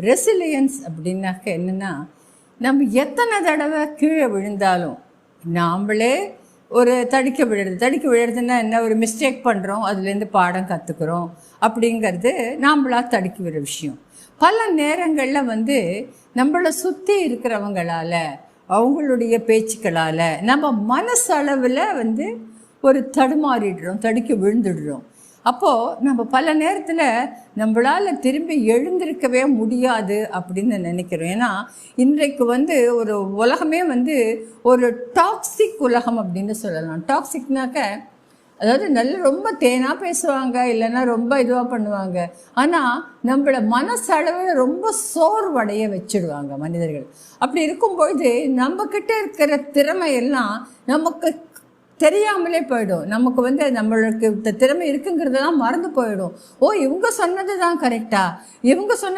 Resilience அப்படின்னாக்க என்னென்னா நம்ம எத்தனை தடவை கீழே விழுந்தாலும் நாம்ளே ஒரு தடிக்க விழுறது தடிக்க விழுறதுன்னா என்ன? ஒரு மிஸ்டேக் பண்ணுறோம் அதுலேருந்து பாடம் கற்றுக்குறோம் அப்படிங்கிறது நாம்ளா தடுக்கி விடுற விஷயம். பல நேரங்களில் வந்து நம்மளை சுற்றி இருக்கிறவங்களால் அவங்களுடைய பேச்சுக்களால் நம்ம மனசளவில் வந்து ஒரு தடுமாறிடுறோம் தடுக்கி விழுந்துடுறோம். அப்போது நம்ம பல நேரத்தில் நம்மளால் திரும்பி எழுந்திருக்கவே முடியாது அப்படின்னு நினைக்கிறோம். ஏன்னா இன்றைக்கு வந்து ஒரு உலகமே வந்து ஒரு டாக்ஸிக் உலகம் அப்படின்னு சொல்லலாம். டாக்ஸிக்னாக்க அதாவது நல்ல ரொம்ப தேனாக பேசுவாங்க இல்லைன்னா ரொம்ப இதுவாக பண்ணுவாங்க. ஆனால் நம்மளை மனசளவில் ரொம்ப சோர்வடைய வச்சிடுவாங்க மனிதர்கள். அப்படி இருக்கும்பொழுது நம்மக்கிட்ட இருக்கிற திறமையெல்லாம் நமக்கு தெரியாமலே போயிடும். நமக்கு வந்து நம்மளுக்கு இந்த திறமை இருக்குங்கிறதெல்லாம் மறந்து போயிடும். ஓ இவங்க சொன்னது தான் கரெக்டா இவங்க சொன்ன